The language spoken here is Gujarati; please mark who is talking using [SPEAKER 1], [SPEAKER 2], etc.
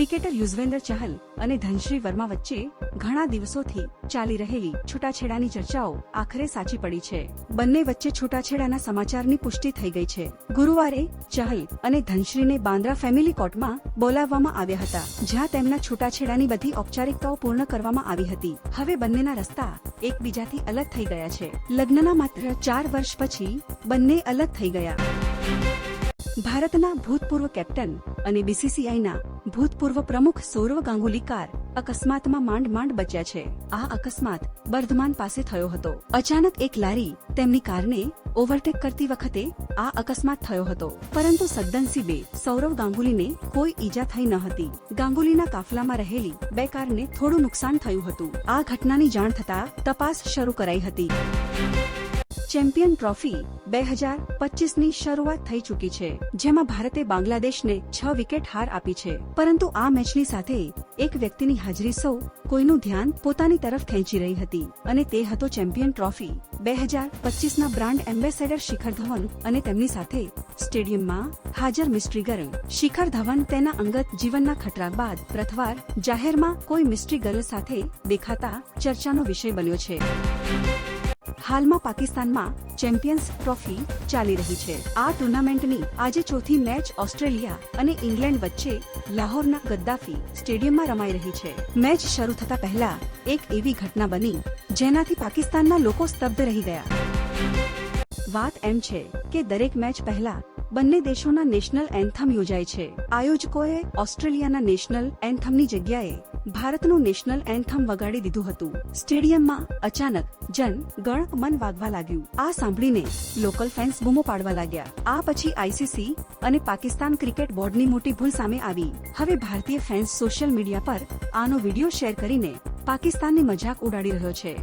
[SPEAKER 1] ક્રિકેટર યુઝવેન્દ્ર ચહલ અને ધનશ્રી વર્મા વચ્ચે ઘણા દિવસોથી ચાલી રહેલી છૂટાછેડાની ચર્ચાઓ આખરે સાચી પડી છે. બંને વચ્ચે છૂટાછેડાના સમાચારની પુષ્ટિ થઈ ગઈ છે. ગુરુવારે ચહલ અને ધનશ્રીને બાંદ્રા ફેમિલી કોર્ટમાં બોલાવવામાં આવ્યા હતા, જ્યાં તેમના છૂટાછેડાની બધી ઔપચારિકતાઓ પૂર્ણ કરવામાં આવી હતી. હવે બંનેના રસ્તા એકબીજાથી અલગ થઈ ગયા છે. લગ્નના માત્ર ચાર વર્ષ પછી બંને અલગ થઈ ગયા. ભારતના ભૂતપૂર્વ કેપ્ટન અને બીસીસીઆઈના ભૂતપૂર્વ પ્રમુખ સૌરવ ગાંગુલી કાર અકસ્માતમાં માંડ માંડ બચ્યા છે. આ અકસ્માત બર્ધમાન પાસે થયો હતો. અચાનક એક લારી તેમની કારને ઓવરટેક કરતી વખતે આ અકસ્માત થયો હતો. પરંતુ સદ્દનસીબે સૌરવ ગાંગુલીને કોઈ ઈજા થઈ ન હતી. ગાંગુલીના કાફલામાં રહેલી બે કારને થોડું નુકસાન થયું હતું. આ ઘટનાની જાણ થતા તપાસ શરૂ કરાઈ હતી. ચેમ્પિયન ટ્રોફી બે હજાર પચીસની શરૂઆત થઈ ચૂકી છે, જેમાં ભારતે બાંગ્લાદેશને છ વિકેટ હાર આપી છે. પરંતુ આ મેચની સાથે એક વ્યક્તિની હાજરી સૌ કોઈનું ધ્યાન પોતાની તરફ ખેંચી રહી હતી અને તે હતો ચેમ્પિયન ટ્રોફી બે હજાર પચીસના બ્રાન્ડ એમ્બેસેડર શિખર ધવન અને તેમની સાથે સ્ટેડિયમમાં હાજર મિસ્ટ્રી ગર્લ. શિખર ધવન તેના અંગત જીવનના ખતરા બાદ પ્રથવાર જાહેરમાં કોઈ મિસ્ટ્રી ગર્લ સાથે દેખાતા ચર્ચાનો વિષય બન્યો છે. હાલમાં પાકિસ્તાનમાં ચેમ્પિયન્સ ટ્રોફી ચાલી રહી છે. આ ટુર્નામેન્ટની આજે ચોથી મેચ ઓસ્ટ્રેલિયા અને ઇંગ્લેન્ડ વચ્ચે લાહોરના ગદ્દાફી સ્ટેડિયમમાં રમાઈ રહી છે. મેચ શરૂ થતા પહેલા એક એવી ઘટના બની, જેનાથી પાકિસ્તાનના લોકો સ્તબ્ધ રહી ગયા. વાત એમ છે કે દરેક મેચ પહેલા બંને દેશોના નેશનલ એન્થમ યોજાય છે. આયોજકોએ ઓસ્ટ્રેલિયાના નેશનલ એન્થમની જગ્યાએ ભારતનું નેશનલ એન્થમ વગાડી દીધું હતું. સ્ટેડિયમમાં અચાનક જન ગણ મન વાગવા લાગ્યું. આ સાંભળીને લોકલ ફેન્સ બૂમો પાડવા લાગ્યા. આ પછી આઈસીસી અને પાકિસ્તાન ક્રિકેટ બોર્ડની મોટી ભૂલ સામે આવી. હવે ભારતીય ફેન્સ સોશિયલ મીડિયા પર આનો વીડિયો શેર કરીને પાકિસ્તાનની મજાક ઉડાડી રહ્યો છે.